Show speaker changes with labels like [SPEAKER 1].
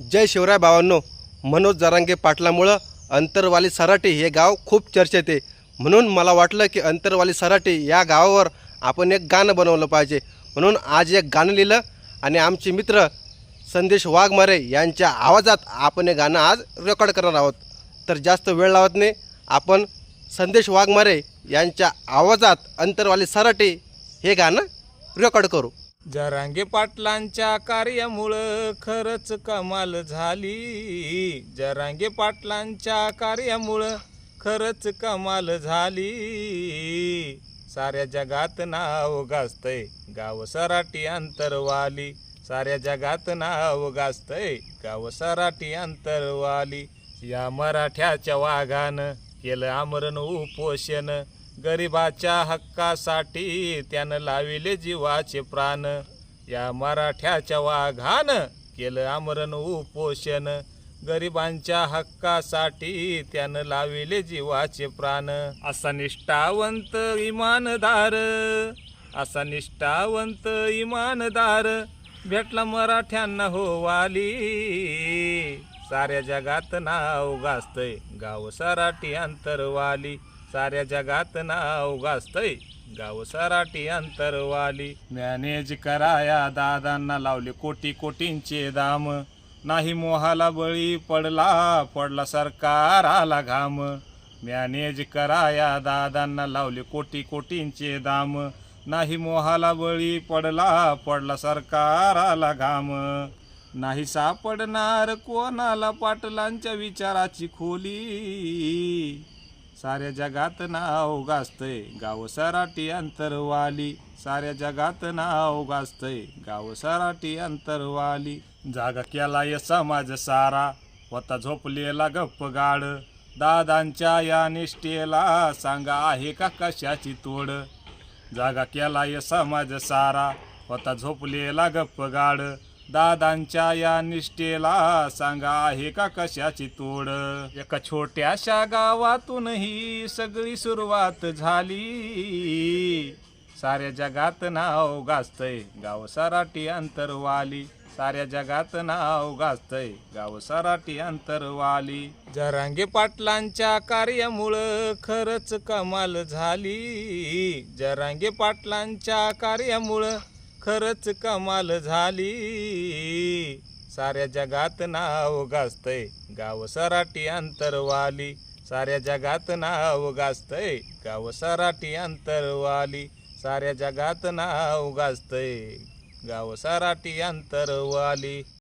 [SPEAKER 1] जय शिवराय बाबांनो मनोज जरांगे पाटलामुळं अंतरवाली सराटे हे गाव खूप चर्चेत आहे. म्हणून मला वाटलं की अंतरवाली सराटे या गावावर आपण एक गाणं बनवलं पाहिजे. म्हणून आज एक गाणं लिहिलं आणि आमचे मित्र संदेश वाघमारे यांच्या आवाजात आपण हे गाणं आज रेकॉर्ड करणार आहोत. तर जास्त वेळ लावत नाही आपण संदेश वाघमारे यांच्या आवाजात अंतरवाली सराटे हे गाणं रेकॉर्ड करू.
[SPEAKER 2] जरांगे पाटलांच्या कार्यामुळं खरंच कमाल झाली. जरांगे पाटलांच्या कार्यामुळं खरंच कमाल झाली. साऱ्या जगात नाव गाजतंय गाव सराटी अंतरवाली. साऱ्या जगात नाव गाजतंय गाव सराटी अंतरवाली. या मराठ्याच्या वाघानं केलं आमरण उपोषण. गरिबाच्या हक्कासाठी त्यानं लाविले जीवाचे प्राण. या मराठ्याच्या वाघानं केलं आमरण उपोषण. गरिबांच्या हक्कासाठी त्यानं लाविले जीवाचे प्राण. असा निष्ठावंत इमानदार असा निष्ठावंत इमानदार भेटला मराठ्यांना हो वाली. साऱ्या जगात नाव गाजतय गाव सराठी अंतरवाली. साऱ्या जगात नाव गाजतय. गाव सराटी अंतरवाली. मॅनेज कराया दादांना लावले कोटी कोटींचे दाम. नाही मोहाला बळी पडला पडला सरकार आला घाम. मॅनेज कराया दादांना लावले कोटी कोटींचे दाम. नाही मोहाला बळी पडला पडला सरकार आला घाम. नाही सापडणार कोणाला पाटलांच्या विचाराची खोली. साऱ्या जगात नाव गाजतंय. गाव सराटी अंतरवाली. साऱ्या जगात नाव गाजतंय. गाव सराटी अंतरवाली. जागा केलाय समाज सारा. होता झोपलेला गप्प गाड. दादांच्या या निष्ठेला सांगा आहे का कशाची तोड? जागा केलाय समाज सारा. होता झोपलेला गप्प गाड. दादांच्या या निष्ठेला सांगा आहे का कशाची तोड? एका छोट्याशा गावातून ही सगळी सुरुवात झाली. साऱ्या जगात नाव गाजतय गाव सराटी अंतरवाली साऱ्या जगात नाव गाजतय गाव सराटी अंतरवाली जरांगे पाटलांच्या कार्यामुळं खरंच कमाल झाली. जरांगे पाटलांच्या कार्यामुळं खरंच कमाल झाली. साऱ्या जगात नाव गाजतय गाव सराटी अंतरवाली. साऱ्या जगात नाव गाजतय गाव सराटी अंतरवाली. साऱ्या जगात नाव गाजतय गाव सराटी अंतरवाली.